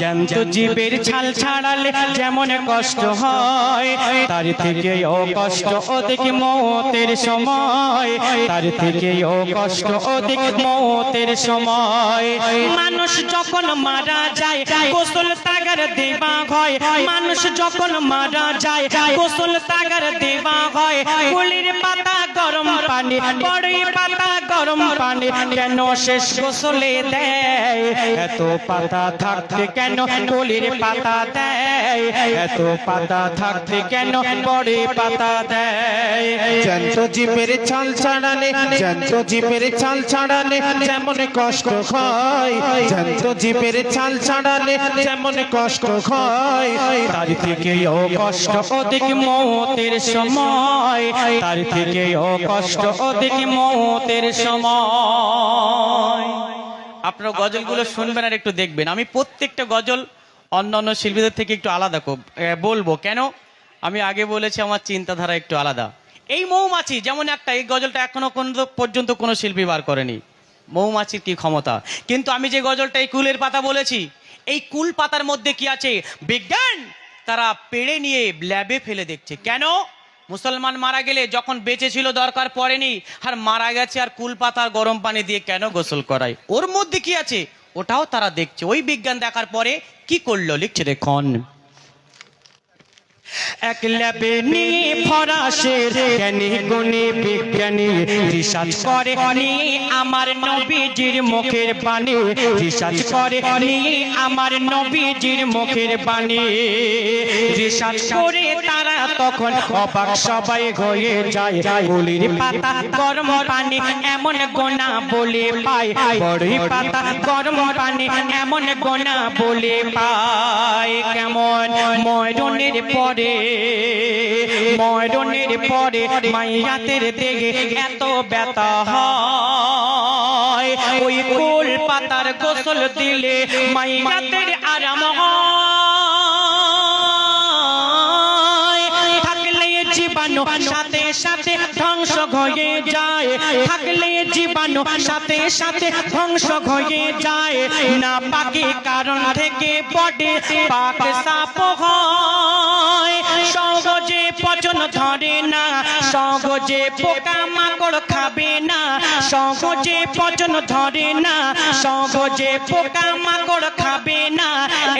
জ্যান্ত জীবের ছাল ছাড়ালে যেমন কষ্ট হয়, তার থেকে ও কষ্ট অধিক মতের সময়, তার থেকে ও কষ্ট অধিক মতের সময়। মানুষ যখন মারা যায়, গোসল তাগার দেবা হয়। মানুষ যখন মারা যায়, গোসল তাগার দেবা হয়। পাতা গরম পানি, বড়ই পাতা গরম পানি, কেন শেষ গোসলে দেয়? এত পাতা থাকতে কেন কলির পাতা দেয়? এত পাতা থাকতে কেন বড়ি পাতা দেয়? জ্যান্ত জীবের ছাল ছাড়ালে, জ্যান্ত জীবের ছাল ছাড়ালে যেমন কষ্ট হয়, জ্যান্ত জীবের ছাল ছাড়ালে যেমন কষ্ট হয়, তার থেকে ও কষ্ট অধিক মতের সময়, তার থেকে ও কষ্ট অধিক মতের সময়। আপনারা গজলগুলো শুনবেন আর একটু দেখবেন। আমি প্রত্যেকটা গজল অন্য অন্য শিল্পীদের থেকে একটু আলাদা কর- এ, বলব। কেন? আমি আগে বলেছি আমার চিন্তাধারা একটু আলাদা। এই মৌমাছি যেমন একটা এই গজলটা এখনও কোন পর্যন্ত কোনো শিল্পী বার করেনি। মৌমাছির কি ক্ষমতা? কিন্তু আমি যে গজলটা এই কুলের পাতা বলেছি এই কুল পাতার মধ্যে কি আছে? বিজ্ঞান! তারা পেড়ে নিয়ে ল্যাবে ফেলে দেখছে। কেন? মুসলমান মারা গেলে যখন বেঁচে ছিল দরকার পড়েনি, আর মারা গেছে আর কুল পাতার গরম পানি দিয়ে কেন গোসল করায়? ওর মধ্যে কি আছে? ওটাও তারা দেখছে। ওই বিজ্ঞান দেখার পরে কি করল? লিখছে দেখুন। এক ল্যাবে ফরাসের জ্ঞানী, গুণী, বিজ্ঞানী, রিসার্চ করে আমার নবীজির মুখের বাণী। রিসার্চ করে আমার নবীজির মুখের বাণী। রিসার্চ করে তারা তখন অবাক সবাই হয়ে যায়। গুলির পাতা গরম পানি, এমন গোনা বলে পায়। বড়ই পাতা গরম পানি, এমন গোনা বলে পায়। কেমন ময়রনের পরে ময়রনের পরে মাইয়াতের দেখে এত ব্যথা হয়। ওই কুল পাতার গোসল দিলে মাইয়াতের আরাম সাথে সাথে ধ্বংস হয়ে যায়। থাকলে জীবাণু সাথে সাথে ধ্বংস হয়ে যায়। না পাকি কারণ থেকে বডে পাক সহজে পোকা মাকড় খাবে না। সহজে পচন ধরে না। সহজে পোকা মাকড় খাবে না।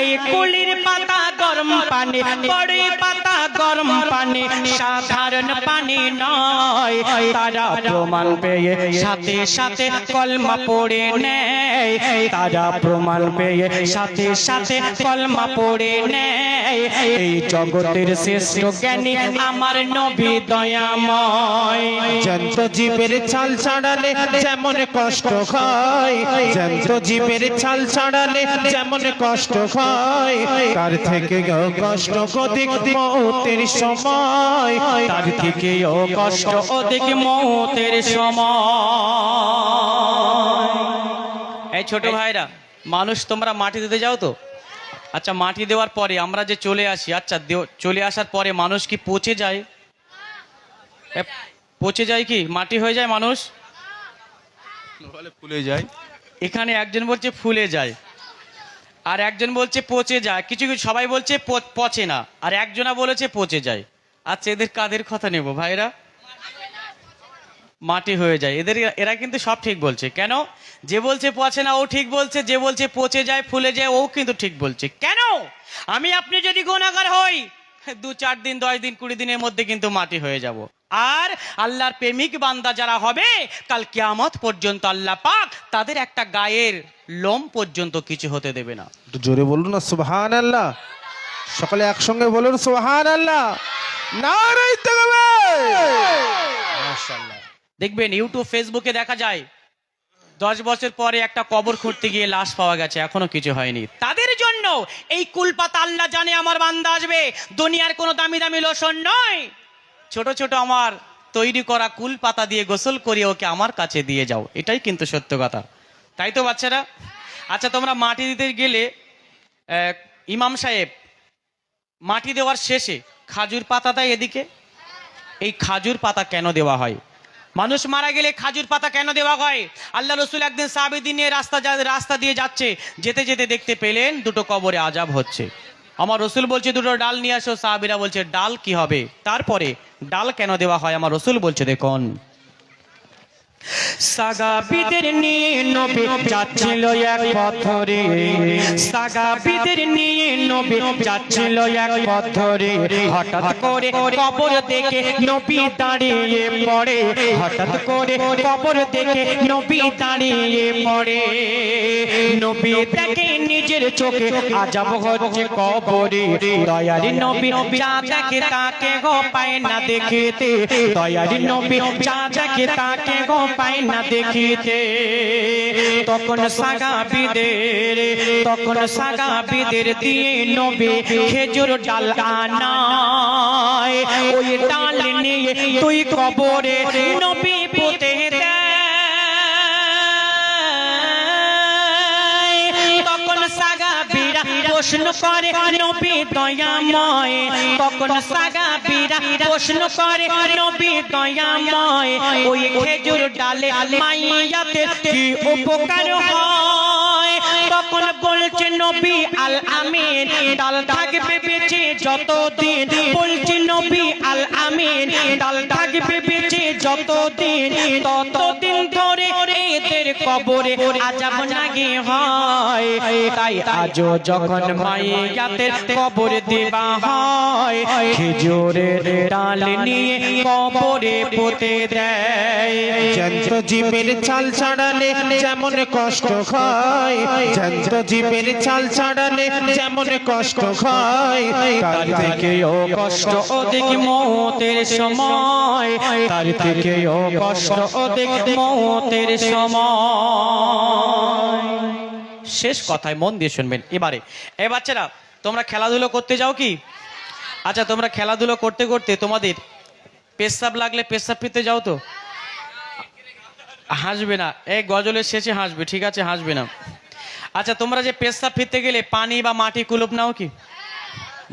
এই কুলির পাতা গরম পানি বড়ি পাতা গরম পানি, সাধারণ পানি নয়। তারা প্রমাণ পেয়ে সাথে সাথে কলমা পড়ে নেয়। তারা প্রমাণ পেয়ে সাথে সাথে কলমা পড়ে নেয়। এই জগতের শ্রেষ্ঠ জ্ঞানী আমার নবী দয়াময়। জ্যান্ত জীবের ছাল ছাড়ালে যেমন কষ্ট হয় জ্যান্ত জীবের ছাল ছাড়ালে যেমন কষ্ট হয়। তার থেকে কষ্ট অধিক মতের সময়, তার থেকে ও কষ্ট অধিক মতের সময়। এই ছোট ভাইরা, মানুষ তোমরা মাটি দিতে যাও তো? আচ্ছা মাটি দেওয়ার পরে আমরা যে চলে আসি আচ্ছা চলে আসার পরে মানুষ কি পচে যায়? পচে যায় কি? মাটি হয়ে যায় মানুষ? ফুলে যায়। এখানে একজন বলছে ফুলে যায়। আর একজন বলছে পচে যায়। কিছু কিছু সবাই বলছে পচে না। আর একজনা বলেছে পচে যায়। আচ্ছা এদের কাদের কথা নেব ভাইরা? মাটি হয়ে যায়। এদের এরা কিন্তু সব ঠিক বলছে। কেন? যে বলছে পচে না ও ঠিক বলছে। যে বলছে পচে যায় ফুলে যায় ও কিন্তু ঠিক বলছে। কেন? আমি আপনি যদি গুণাগার হই দু চার দিন দশ দিন কুড়ি দিনের মধ্যে কিন্তু মাটি হয়ে যাব। আর আল্লাহর প্রেমিক বান্দা যারা হবে কাল কিয়ামত পর্যন্ত আল্লাহ পাক তাদের একটা গায়ের লোম পর্যন্ত কিছু হতে দেবে না। জোরে বলুন না সুবহান আল্লাহ সকলে একসঙ্গে বলুন সুবহান আল্লাহ দেখবেন ইউটিউব ফেসবুকে দেখা যায় দশ বছর পরে একটা কবর খুঁড়তে গিয়ে লাশ পাওয়া গেছে এখনও কিছু হয়নি। তাদের জন্য এই কুলপাতা আল্লাহ জানে আমার বান্দা আসবে। দুনিয়ার কোনো দামি দামি লোশন নয়। ছোট ছোট আমার তৈরি করা কুল পাতা দিয়ে গোসল করিয়ে ওকে আমার কাছে দিয়ে যাও। এটাই কিন্তু সত্য কথা। তাই তো বাচ্চারা? আচ্ছা তোমরা মাটি দিতে গেলে ইমাম সাহেব, মাটি দেওয়ার শেষে খাজুর পাতা দেয় এদিকে। এই খাজুর পাতা কেন দেওয়া হয়? মানুষ মারা গেলে খাজুর পাতা কেন দেওয়া হয়? আল্লাহ রসুল একদিন সাবিদিন নিয়ে রাস্তা রাস্তা দিয়ে যাচ্ছে। যেতে যেতে দেখতে পেলেন, দুটো কবরে আজাব হচ্ছে। আমার রসুল বলছে, দুটো ডাল নিয়ে আসো। সাহাবিরা বলছে, ডাল কি হবে? তারপরে ডাল কেন দেওয়া হয়? আমার রসুল বলছে, দেখুন সাগাবিদের নিয়ে নবী এক পথরে। সাগাবিদের নিয়ে নবী এক পথরে। হঠাৎ করে কবর দেখে নবী দাঁড়িয়ে পড়ে। হঠাৎ করে কবর দেখে নবী দাঁড়িয়ে পড়ে। নবী দেখে নিজের চোখে আজাব হচ্ছে কবরে। দয়ারি নবী যা দেখে তাকে গো পায় না দেখিতে। দয়ারি নবী যা দেখে তাকে গো পায় না দেখিতে। তখন সাগাবিদের তখন সাগাবিদের দিয়ে নবে খেজুর ডাল আনায়। ওই ডাল নিয়ে তুই কবরে নবী প্রশ্ন করে নবী দয়াময়। তখন সাগাবিরা প্রশ্ন করে নবী দয়াময়। ওই খেজুর ডালে মাইয়াতে কি উপকার হয়? তখন বলছে নবী আল আমিন ডাল থাকবে বেঁচে যতদিন। বলছে নবী আল আমিন ডাল থাকবে বেঁচে যতদিন। ততদিন ধরে এদের কবরে আজাব নাগে হয়। তাই আজও যখন মাইয়াতের কবর দেবা হয়, খেজুরের ডাল নিয়ে কবরে পোতে দেয়। জ্যান্ত চাল ছাড়ালে যেমন কষ্ট হয় জ্যান্ত জীবের চাল ছাড়ালে যেমন কষ্ট হয় তার থেকেও কষ্ট অধিক মতের সময় তার থেকেও কষ্ট অধিক মতের সময়। শেষ কথায় মন দিয়ে শুনবেন। এবারে এ বাচ্চারা তোমরা খেলাধুলো করতে যাও কি? আচ্ছা তোমরা খেলাধুলো করতে করতে তোমাদের পেশাব লাগলে পেশাব পেতে যাও তো? হাসবে না। এই গজলের শেষে হাসবে ঠিক আছে হাসবে না। আচ্ছা তোমরা যে পেশাব ফিরতে গেলে পানি বা মাটি কুলুপ নাও কি?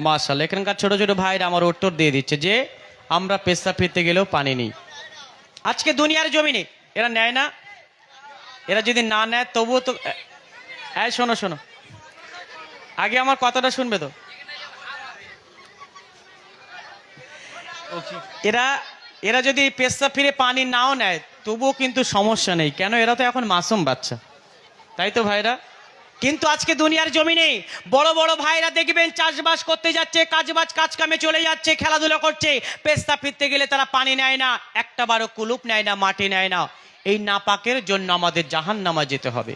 মার্শাল এখানকার ছোট ছোট ভাইরা আমার উত্তর দিয়ে দিচ্ছে যে আমরা পেশা ফিরতে গেলেও পানি নেই। আজকে দুনিয়ার জমিনে, এরা নেয় না? এরা যদি না নেয়, তবুও তো এই শোনো শোনো। আগে আমার কথাটা শুনবে তো? এরা এরা যদি পেশা ফিরে পানি নাও নেয়, তবুও কিন্তু সমস্যা নেই। কেন? এরা তো এখন মাসুম বাচ্চা। তাই তো ভাইরা? কিন্তু আজকে দুনিয়ার জমিনে বড় বড় ভাইরা দেখবেন চাষবাস করতে যাচ্ছে কাজবাজ কাজ কামে চলে যাচ্ছে, খেলাধুলা করছে, পেস্তা ফিরতে গেলে তারা পানি নেয় না, একটা বারো কুলুপ নেয় না, মাটি নেয় না। এই নাপাকের জন্য আমাদের জাহান নামা যেতে হবে।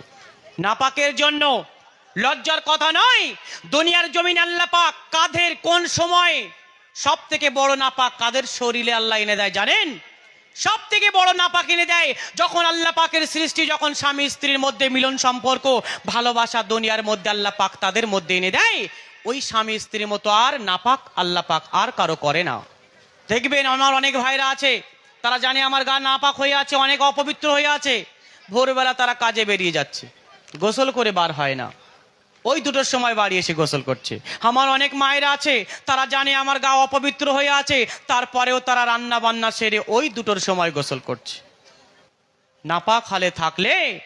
নাপাকের জন্য লজ্জার কথা নয়, দুনিয়ার জমিন আল্লাহ পাক কাঁধের কোন সময় সব থেকে বড় নাপাক কাদের শরীরে আল্লাহ এনে দেয় জানেন? সব থেকে বড় নাপাক এনে দেয় যখন আল্লাহ পাকের সৃষ্টি, যখন স্বামী স্ত্রীর মধ্যে মিলন সম্পর্ক, ভালোবাসা দুনিয়ার মধ্যে আল্লাহ পাক তাদের মধ্যে এনে দেয়, ওই স্বামী স্ত্রীর মতো আর নাপাক আল্লাহ পাক আর কারও করে না। দেখবেন আমার অনেক ভাইরা আছে, তারা জানে আমার গা নাপাক হয়ে আছে, অনেক অপবিত্র হয়ে আছে, ভোরবেলা তারা কাজে বেরিয়ে যাচ্ছে, গোসল করে বার হয় না। ওই দুটোর সময় বাড়ি এসে গোসল করছে। আমার অনেক মায়েরা আছে, তারা জানে আমার গা অপবিত্র হয়ে আছে, তারপরেও তারা রান্না বান্না সেরে ওই দুটোর সময় গোসল করছে। নাপাক হালে থাকলে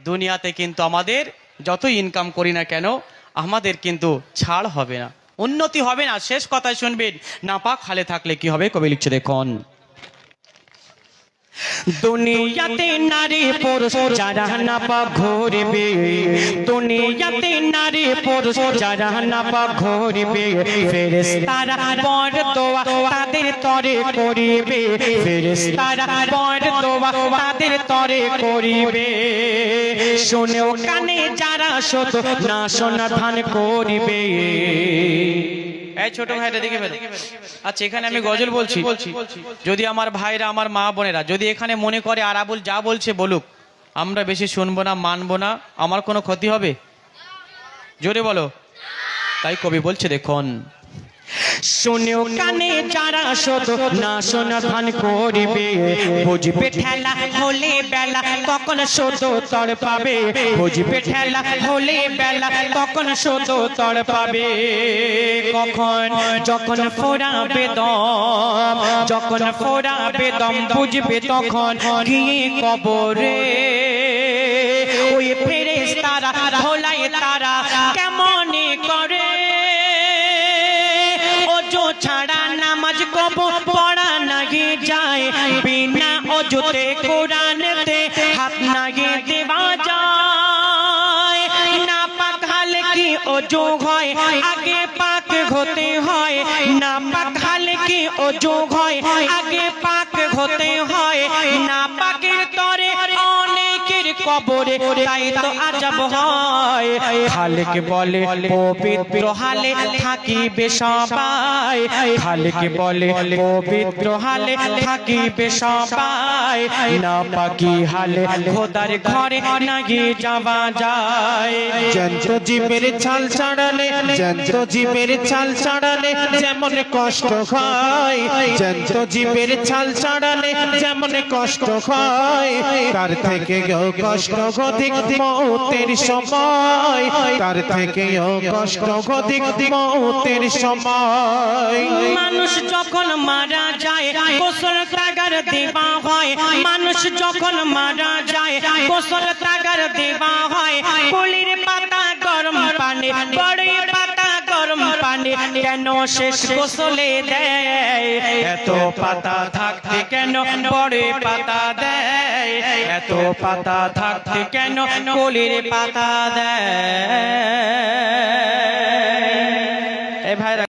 দুনিয়াতে কিন্তু আমাদের যত ইনকাম করি না কেন, আমাদের কিন্তু ছাড় হবে না। উন্নতি হবে না। শেষ কথায় শুনবেন, নাপাক হালে থাকলে কি হবে? কবি লিখছে দেখুন। দুনিয়াতে নারী পুরুষ যারা নাপা ঘুরবে, দুনিয়াতে নারী পুরুষ যারা নাপা ঘুরবে, ফেরেশতারা বড় দোয়া তাদের তরে করিবে, ফেরেশতারা বড় দোয়া তাদের তরে করিবে। শুনেও কানে যারা শত না শোনা ধান করিবে। এই ছোট ভাইটা দেখে ফেলো। আচ্ছা এখানে আমি গজল বলছি। যদি আমার ভাইরা আমার মা বোনেরা যদি এখানে মনে করে আরাবুল যা বলছে বলুক আমরা বেশি শুনব না মানবো না আমার কোনো ক্ষতি হবে? জোরে বলো। তাই কবি বলছে দেখুন। শুনেও কানে যারা শত, না শোনা ধান করিবে। বুঝবে ঠেলা হলে বেলা, কখন শত তর পাবে। বুঝবে ঠেলা হলে বেলা, কখন শত তর পাবে। কখন যখন ফোরাবে দম, যখন ফোরাবে দম, বুঝবে তখন গিয়ে কবরে। যায় বিনা অজুতে কোরআনতে কবরে, তাই তো আজব হয়। খালেক বলে, পবিত্র হালে থাকিবে সবাই। খালেক বলে, পবিত্র হালে থাকিবে সবাই। না পাকি হালে খোদার ঘরে নাগিয়ে যাওয়া যায়। জ্যান্ত জীবের ছাল ছাড়ালে, জ্যান্ত জীবের ছাল ছাড়ালে যেমন কষ্ট হয়। জ্যান্ত জীবের ছাল ছাড়ালে যেমন কষ্ট হয়। তার থেকে কষ্ট অধিক মৌতের সময়, তার থেকে কষ্ট গদিক মৌতের সময়। মানুষ যখন মারা যায়, গোসল তাগার দেবা হয়। মানুষ যখন মারা যায়, গোসল তাগার কেন শেষ গোসলে দেয়? এত পাতা থাকতে কেন বড়ে পাতা দেয়? এত পাতা থাকতে কেন কলির পাতা দেয়?